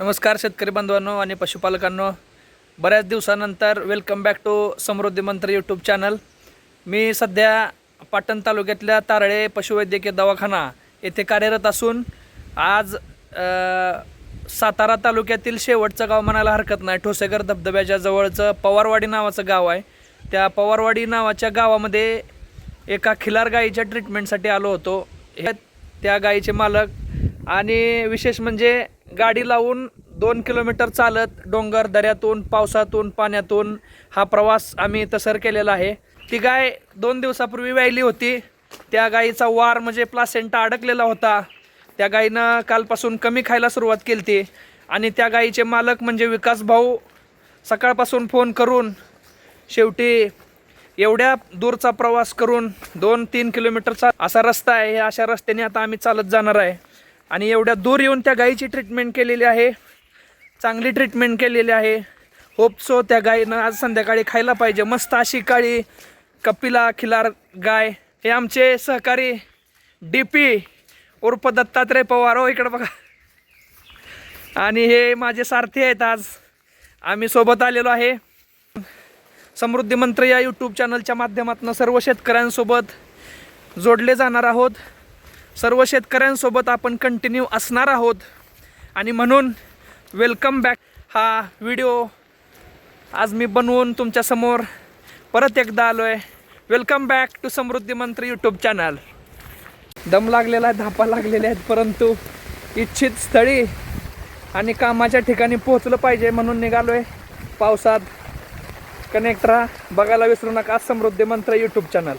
नमस्कार शेतकरी बांधवांनो आणि पशुपालकांनो. बऱ्याच दिवसानंतर वेलकम बॅक टू समृद्धी मंत्र यूट्यूब चॅनल मी सध्या पाटण तालुक्यातल्या तारळे पशुवैद्यकीय दवाखाना येथे कार्यरत असून आज सातारा तालुक्यातील शेवटचं गाव म्हणायला हरकत नाही. ठोसेकर धबधब्याच्या जवळचं पवारवाडी नावाचं गाव आहे. त्या पवारवाडी नावाच्या गावामध्ये एका खिलार गाईच्या ट्रीटमेंटसाठी आलो होतो. हे त्या गाईचे मालक आणि विशेष म्हणजे गाडी लावून दोन किलोमीटर चालत डोंगर दऱ्यातून पावसातून पाण्यातून हा प्रवास आम्ही तसर केलेला आहे. ती गाय दोन दिवसापूर्वी व्यायली होती. त्या गाईचा वार म्हणजे प्लासेंटा अडकलेला होता. त्या गायीनं कालपासून कमी खायला सुरुवात केली ती आणि त्या गाईचे मालक म्हणजे विकास भाऊ सकाळपासून फोन करून शेवटी एवढ्या दूरचा प्रवास करून दोन तीन किलोमीटरचा असा रस्ता आहे. अशा रस्त्याने आता आम्ही चालत जाणार आहे. आणि एवढ्या दूर येऊन त्या गाईची ट्रीटमेंट केलेली आहे. चांगली ट्रीटमेंट केलेली आहे. होप सो त्या गायीनं आज संध्याकाळी खायला पाहिजे. मस्त अशी काळी कपिला खिलार गाय. हे आमचे सहकारी डी पी उर्फ दत्तात्रय पवार. हो इकडं बघा. आणि हे माझे सारथी आहेत आज. आम्ही सोबत आलेलो आहे. समृद्धी मंत्र या यूट्यूब चॅनलच्या माध्यमातून सर्व शेतकऱ्यांसोबत जोडले जाणार आहोत. सर्व शेतकऱ्यांसोबत आपण कंटिन्यू असणार आहोत. आणि म्हणून वेलकम बॅक हा व्हिडिओ आज मी बनवून तुमच्यासमोर परत एकदा आलो आहे वेलकम बॅक टू समृद्धी मंत्र यूट्यूब चॅनल दम लागलेला आहे धापा लागलेल्या आहेत परंतु इच्छित स्थळी आणि कामाच्या ठिकाणी पोहोचलं पाहिजे म्हणून निघालो आहे पावसात कनेक्ट राहा बघायला विसरू नका समृद्धी मंत्र यूट्यूब चॅनल